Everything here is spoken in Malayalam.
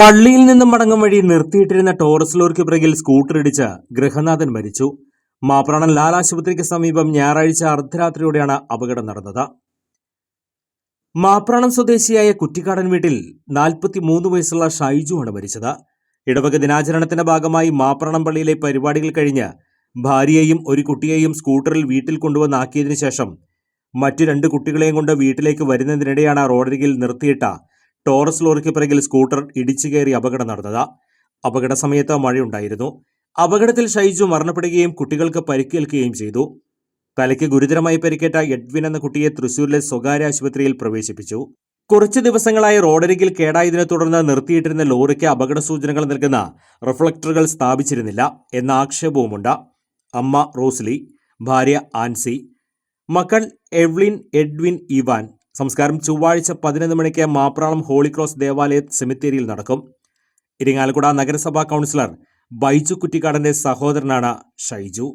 പള്ളിയിൽ നിന്നും മടങ്ങും വഴി നിർത്തിയിട്ടിരുന്ന ടോറസ് ലോറിക്ക് പിറകിൽ സ്കൂട്ടർ ഇടിച്ച് ഗൃഹനാഥൻ മരിച്ചു. മാപ്രാണൻ ലാൽ ആശുപത്രിക്ക് സമീപം ഞായറാഴ്ച അർദ്ധരാത്രിയോടെയാണ് അപകടം നടന്നത്. മാപ്രാണം സ്വദേശിയായ കുറ്റിക്കാടൻ വീട്ടിൽ നാൽപ്പത്തി മൂന്ന് വയസ്സുള്ള ഷൈജുവാണ് മരിച്ചത്. ഇടവക ദിനാചരണത്തിന്റെ ഭാഗമായി മാപ്രാണം പള്ളിയിലെ പരിപാടികൾ കഴിഞ്ഞ് ഭാര്യയെയും ഒരു കുട്ടിയെയും സ്കൂട്ടറിൽ വീട്ടിൽ കൊണ്ടുവന്നാക്കിയതിനു ശേഷം മറ്റു രണ്ട് കുട്ടികളെയും കൊണ്ട് വീട്ടിലേക്ക് വരുന്നതിനിടെയാണ് റോഡരികിൽ നിർത്തിയിട്ട ടോറസ് ലോറിക്ക് പിറകിൽ സ്കൂട്ടർ ഇടിച്ചു കയറി അപകടം നടന്നത്. അപകട സമയത്ത് മഴയുണ്ടായിരുന്നു. അപകടത്തിൽ ഷൈജു മരണപ്പെടുകയും കുട്ടികൾക്ക് പരിക്കേൽക്കുകയും ചെയ്തു. തലയ്ക്ക് ഗുരുതരമായി പരിക്കേറ്റ എഡ്വിൻ എന്ന കുട്ടിയെ തൃശൂരിലെ സ്വകാര്യ ആശുപത്രിയിൽ പ്രവേശിപ്പിച്ചു. കുറച്ച് ദിവസങ്ങളായി റോഡരികിൽ കേടായതിനെ തുടർന്ന് നിർത്തിയിട്ടിരുന്ന ലോറിക്ക് അപകട സൂചനകൾ നൽകുന്ന റിഫ്ലക്ടറുകൾ സ്ഥാപിച്ചിരുന്നില്ല എന്ന ആക്ഷേപവുമുണ്ട്. അമ്മ റോസ്ലി ഭാര്യ ആൻസി മക്കൾ എവ്ലിൻ എഡ്വിൻ ഇവാൻ സംസ്കാരം ചൊവ്വാഴ്ച പതിനൊന്ന് മണിക്ക് മാപ്രാളം ഹോളിക്രോസ് ദേവാലയ സെമിത്തേരിയിൽ നടക്കും. ഇരിങ്ങാലക്കുട നഗരസഭാ കൗൺസിലർ ബൈജു കുറ്റിക്കാടന്റെ സഹോദരനാണ് ഷൈജു.